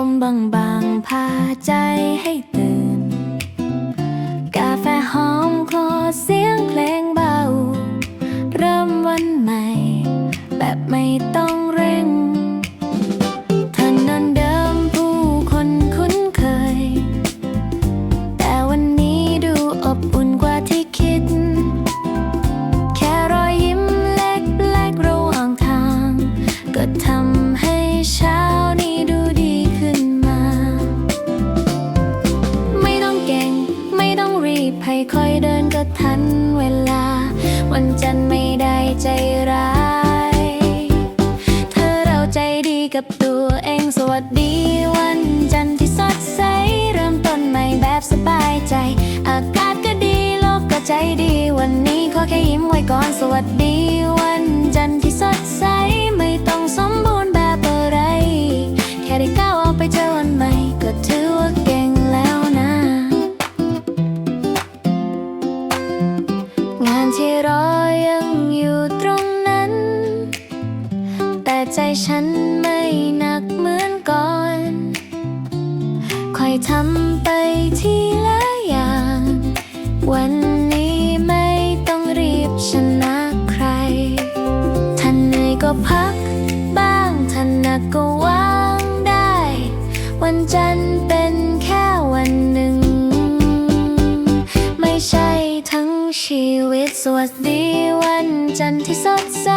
ลมบางบางๆพาใจให้ตื่น กาแฟหอมคลอเสียงเพลง ค่อยเดินก็ทันเวลา วันจันทร์ไม่ได้ใจร้ายเธอเราใจดีกับตัวเองสวัสดีวันจันทร์ที่สดใส เริ่มต้นใหม่แบบสบายใจ อากาศก็ดีโลกก็ใจดีวันนี้ขอแค่ยิ้มไว้ก่อนสวัสดีวัน ที่รอยังอยู่ตรงนั้น แต่ใจฉันไม่หนักเหมือนก่อน ค่อยทำไปทีละอย่าง วันนี้ไม่ต้องรีบชนะใครท่านเหนื่อยก็พัก บ้างท่านหนักก็วางได้ วันจันทร์เป็น ชีวิตสวัสดีวันจันทร์ที่สดใส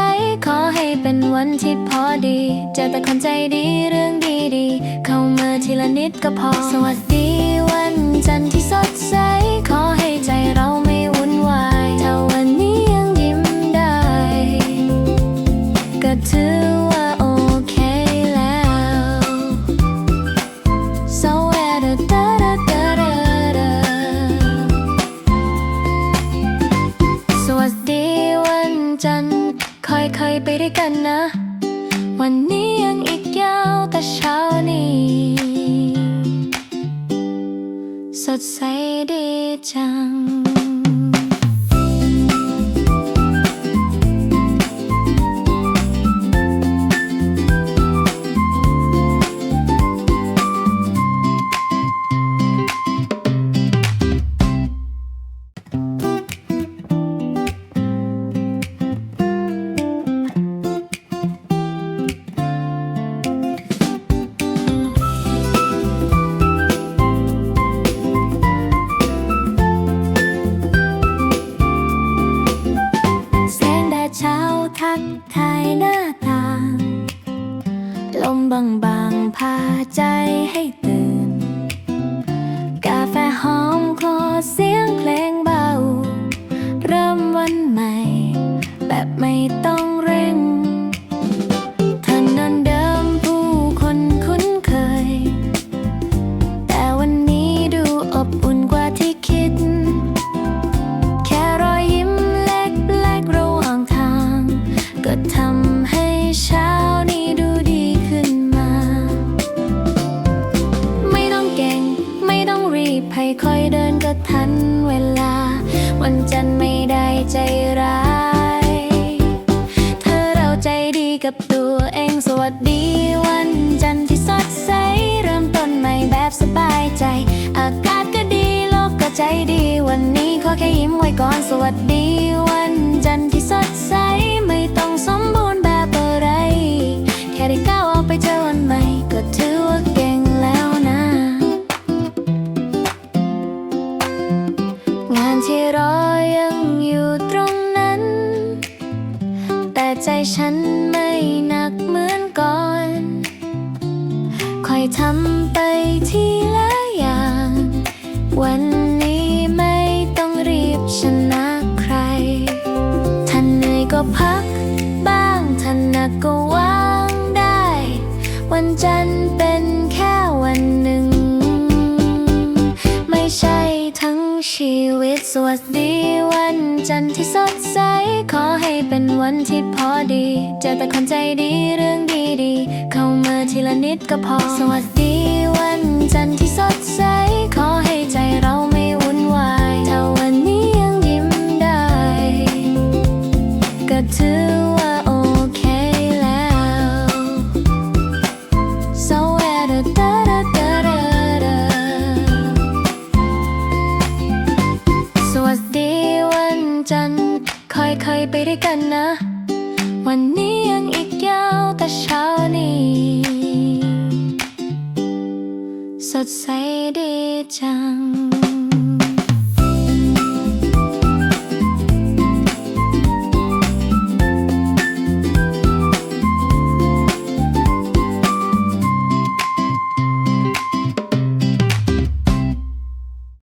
ขอให้เป็นวันที่พอดี เจอแต่คนใจดีเรื่องดีๆ เข้ามาทีละนิดก็พอ สวัสดีวันจันทร์ที่สดใส ขอให้ใจเราไม่ ไปด้วยกันนะ วันนี้ ลมบางๆพาใจให้ตื่น กาแฟหอมคลอเสียงเพลงเบา เริ่มวันใหม่ แบบไม่ต้อง ค่อยเดินก็ทันเวลา วันจันทร์ไม่ได้ใจร้ายเธอเราใจดีกับตัวเองสวัสดีวันจันทร์ที่สดใส เริ่มต้นใหม่แบบสบายใจ อากาศก็ดีโลกก็ใจดีวันนี้ขอแค่ยิ้มไว้ก่อนสวัสดีวัน ที่รอยังอยู่ตรงนั้น แต่ใจฉันไม่หนักเหมือนก่อน คอยทำไปทีละอย่าง วันนี้ไม่ต้องรีบชนะใครท่านเหนื่อยก็พัก บ้างท่านหนักก็วางได้ วันจันทร์ ที่สดใส ขอให้เป็นวันที่พอดี เจอแต่คนใจดีเรื่องดีๆ เข้ามาทีละนิดก็พอ สวัสดีวันจันทร์ที่สดใส ขอให้ใจ